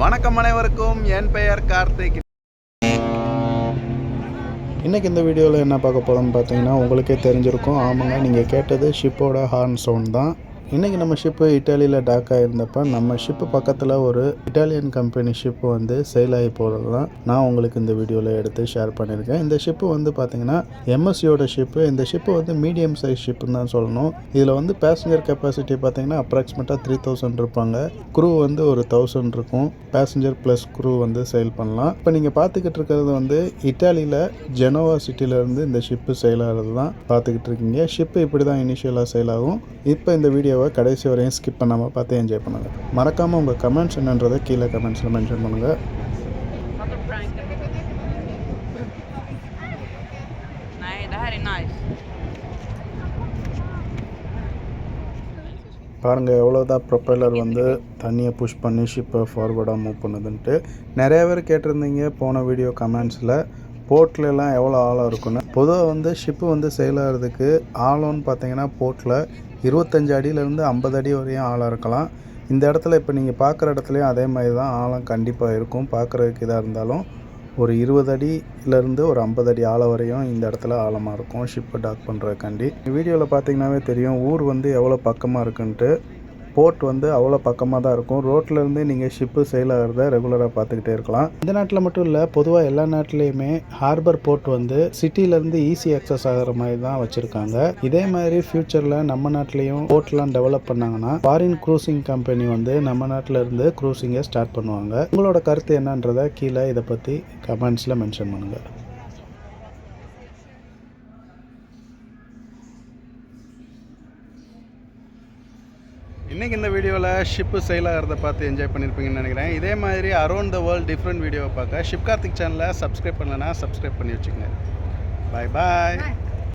வணக்கம் அனைவருக்கும். என் பெயர் கார்த்திக். இன்றைக்கி இந்த வீடியோவில் என்ன பார்க்க போகிறோம்னு பார்த்தீங்கன்னா உங்களுக்கே தெரிஞ்சிருக்கும். ஆமாங்க நீங்கள் கேட்டது ஷிப்போட ஹார்ன் சவுண்ட் தான். இன்றைக்கி நம்ம ஷிப்பு இட்டாலியில் டாக் ஆகியிருந்தப்ப நம்ம ஷிப்பு பக்கத்தில் ஒரு இட்டாலியன் கம்பெனி ஷிப்பு வந்து சேல் ஆகி போகிறது தான் நான் உங்களுக்கு இந்த வீடியோவில் எடுத்து ஷேர் பண்ணியிருக்கேன். இந்த ஷிப்பு வந்து பார்த்தீங்கன்னா எம்எஸ்சியோட ஷிப்பு இந்த ஷிப்பு வந்து மீடியம் சைஸ் ஷிப்புன்னு தான் சொல்லணும். இதில் வந்து பேசஞ்சர் கெப்பாசிட்டி பார்த்தீங்கன்னா அப்ராக்சிமேட்டாக த்ரீ தௌசண்ட் இருப்பாங்க. குரூ வந்து ஒரு தௌசண்ட் இருக்கும். பேசஞ்சர் ப்ளஸ் குரூ வந்து சேல் பண்ணலாம். இப்போ நீங்கள் பார்த்துக்கிட்டு இருக்கிறது வந்து இட்டாலியில் ஜெனோவா சிட்டியிலேருந்து இந்த ஷிப்பு சேல் ஆகிறது தான் பார்த்துக்கிட்டு இருக்கீங்க. ஷிப்பு இப்படி தான் இனிஷியலாக சேல் ஆகும். இப்போ இந்த வீடியோ வீடியோவை கடைசி வரையும் ஸ்கிப் பண்ணாமல் பார்த்து என்ஜாய் பண்ணுங்கள் மறக்காமல் உங்கள் கமெண்ட்ஸ் என்னன்றதை கீழே கமெண்ட்ஸில் மென்ஷன் பண்ணுங்கள். பாருங்கள் எவ்வளோதான் ப்ரொப்பைலர் வந்து தண்ணியை புஷ் பண்ணி ஷிப்பை ஃபார்வர்டாக மூவ் பண்ணுதுன்ட்டு. நிறைய பேர் கேட்டிருந்தீங்க போன வீடியோ கமெண்ட்ஸில் போர்ட்லலாம் எவ்வளோ ஆழம் இருக்குன்னு பொதுவாக வந்து ஷிப்பு வந்து சேல் ஆகிறதுக்கு ஆழம்னு பார்த்தீங்கன்னா போர்ட்டில் இருபத்தஞ்சு அடியிலேருந்து ஐம்பது அடி வரையும் ஆழம் இருக்கலாம். இந்த இடத்துல இப்போ நீங்கள் பார்க்குற இடத்துலையும் அதே மாதிரி தான் ஆழம் கண்டிப்பாக இருக்கும். பார்க்குறதுக்கு இதாக இருந்தாலும் ஒரு இருபது அடியிலேருந்து ஒரு ஐம்பது அடி ஆழம் வரையும் இந்த இடத்துல ஆழமாக இருக்கும். ஷிப்பை டாக் பண்ணுறதுக்காண்டி வீடியோவில் பார்த்தீங்கன்னாவே தெரியும். ஊர் வந்து எவ்வளோ பக்கமாக இருக்குன்ட்டு. போர்ட் வந்து அவ்வளோ பக்கமாக தான் இருக்கும். ரோட்லேருந்து நீங்கள் ஷிப்பு சேல் ஆகிறத ரெகுலராக பார்த்துக்கிட்டே இருக்கலாம். இந்த நாட்டில் மட்டும் இல்லை பொதுவாக எல்லா நாட்டிலையுமே ஹார்பர் போர்ட் வந்து சிட்டிலேருந்து ஈஸி அக்சஸ் ஆகிற மாதிரி தான் வச்சுருக்காங்க. இதே மாதிரி ஃப்யூச்சரில் நம்ம நாட்டிலையும் போர்ட்லாம் டெவலப் பண்ணாங்கன்னா ஃபாரின் க்ரூசிங் கம்பெனி வந்து நம்ம நாட்டில் இருந்து க்ரூசிங்கை ஸ்டார்ட் பண்ணுவாங்க. உங்களோட கருத்து என்னன்றதை கீழே இதை பற்றி கமெண்ட்ஸில் மென்ஷன் பண்ணுங்கள் இன்றைக்கி இந்த வீடியோவில் ஷிப்பு செயலாகிறத பார்த்து என்ஜாய் பண்ணியிருப்பீங்கன்னு நினைக்கிறேன். இதே மாதிரி அரௌண்ட் த வேர்ல்ட் டிஃப்ரெண்ட் வீடியோவை பார்க்க ஷிப் கார்த்திக் சேனலை சப்ஸ்கிரைப் பண்ணலன்னா சப்ஸ்கிரைப் பண்ணி வச்சுக்கோங்க. பாய் பாய்